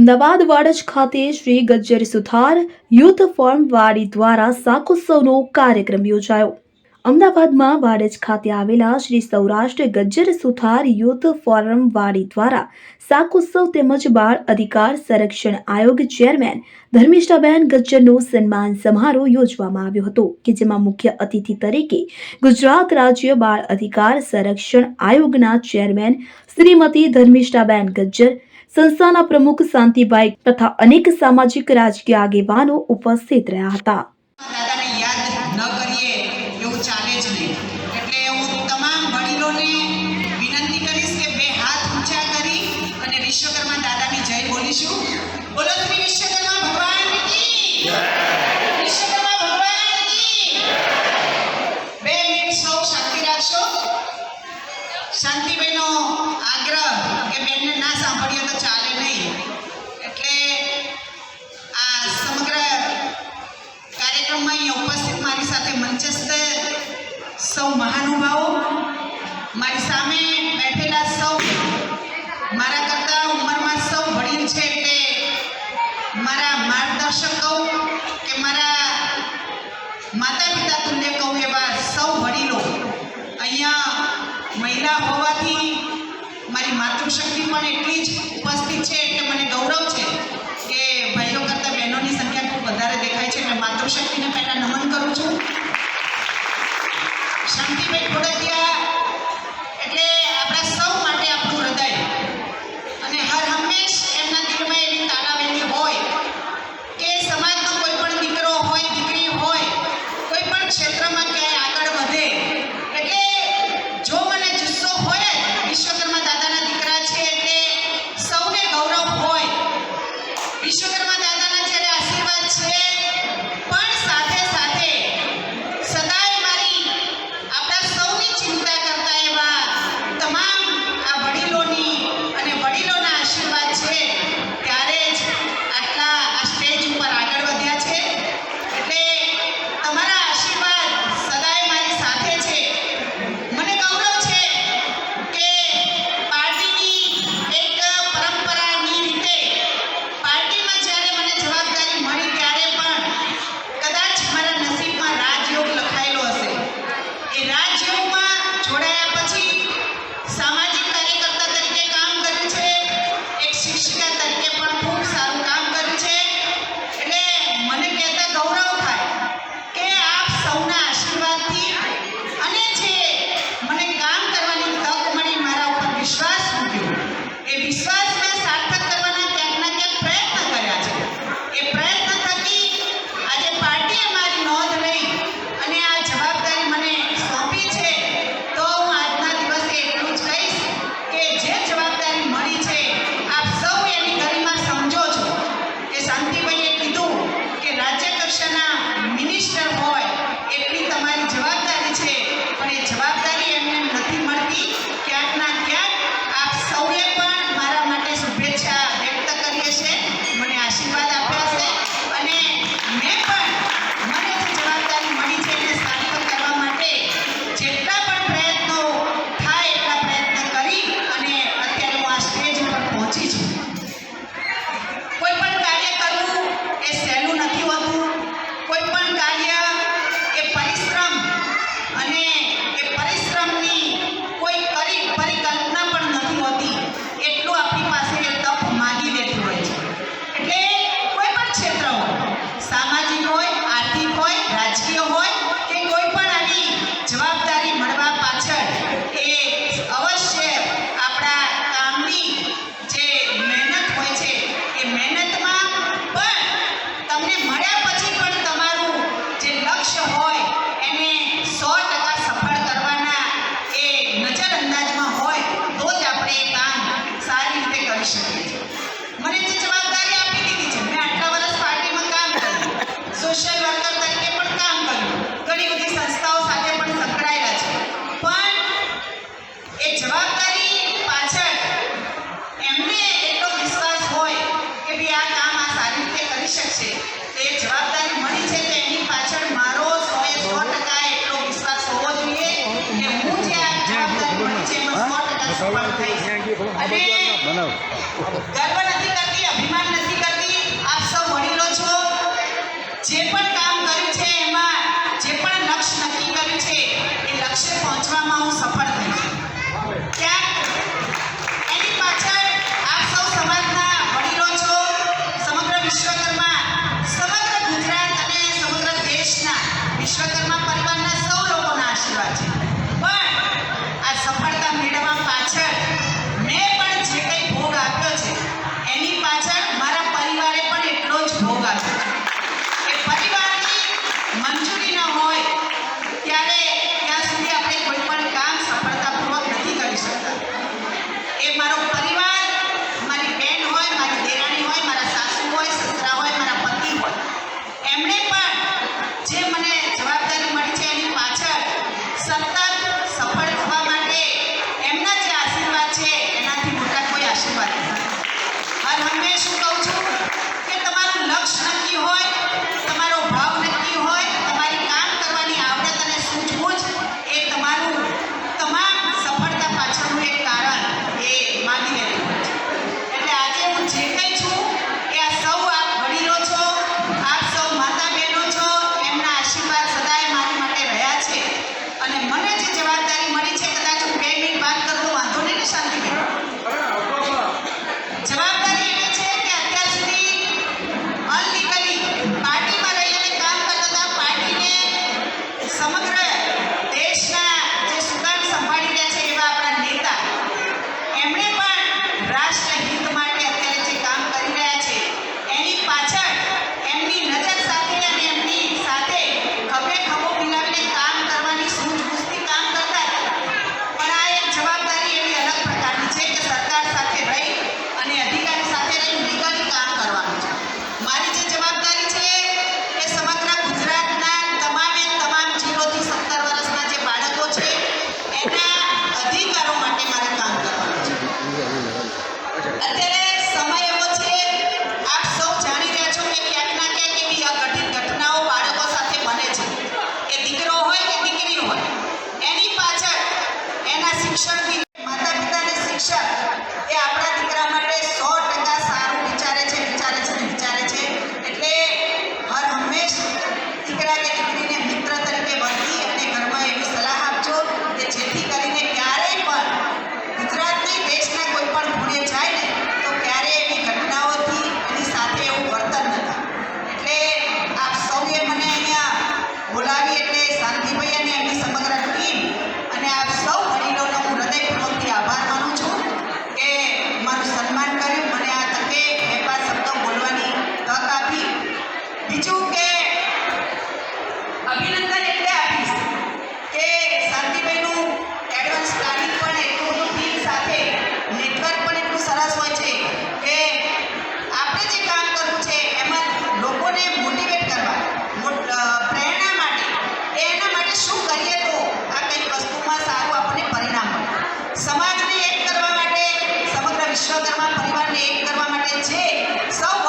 અમદાવાદ વાડજ ખાતે Shri Gajjar Suthar youth forum વાડી દ્વારા શાકોત્સવનો કાર્યક્રમ યોજાયો. અમદાવાદમાં વાડજ ખાતે આવેલા શ્રી સૌરાષ્ટ્ર ગજ્જર સુથાર યુથ ફોરમ વાડી દ્વારા શાકોત્સવ તેમજ બાળ અધિકાર સંરક્ષણ આયોગ ચેરમેન ધર્મિષ્ઠાબેન ગજ્જરનો સન્માન સમારોહ યોજવામાં આવ્યો હતો, કે જેમાં મુખ્ય અતિથિ તરીકે ગુજરાત રાજ્ય બાળ અધિકાર સંરક્ષણ આયોગના ચેરમેન શ્રીમતી ધર્મિષ્ઠાબેન ગજ્જર સંસ્થાના પ્રમુખ શાંતિભાઈ તથા અનેક સામાજિક રાજકીય આગેવાનો ઉપસ્થિત રહ્યા હતા. વિશ્વકર્મા શાંતિભાઈનો આગ્રહ કે બેનને ના સાંભળીએ તો ચાલે નહીં. એટલે આ સમગ્ર કાર્યક્રમમાં અહીંયા ઉપસ્થિત મારી સાથે મંચસ્થ સૌ મહાનુભાવો, મારી સામે બેઠેલા સૌ pensamento crítico બનાવ. કરતી અભિમાન નથી કરતી. આપ સૌ વડીલો છો. જે પણ કામ કર્યું છે એમાં જે પણ લક્ષ્ય નક્કી કર્યું છે એ લક્ષ્ય પહોંચવામાં હું સફળ થઈ છું. વિશ્વકર્મા પરિવારને એક કરવા માટે છે. સૌ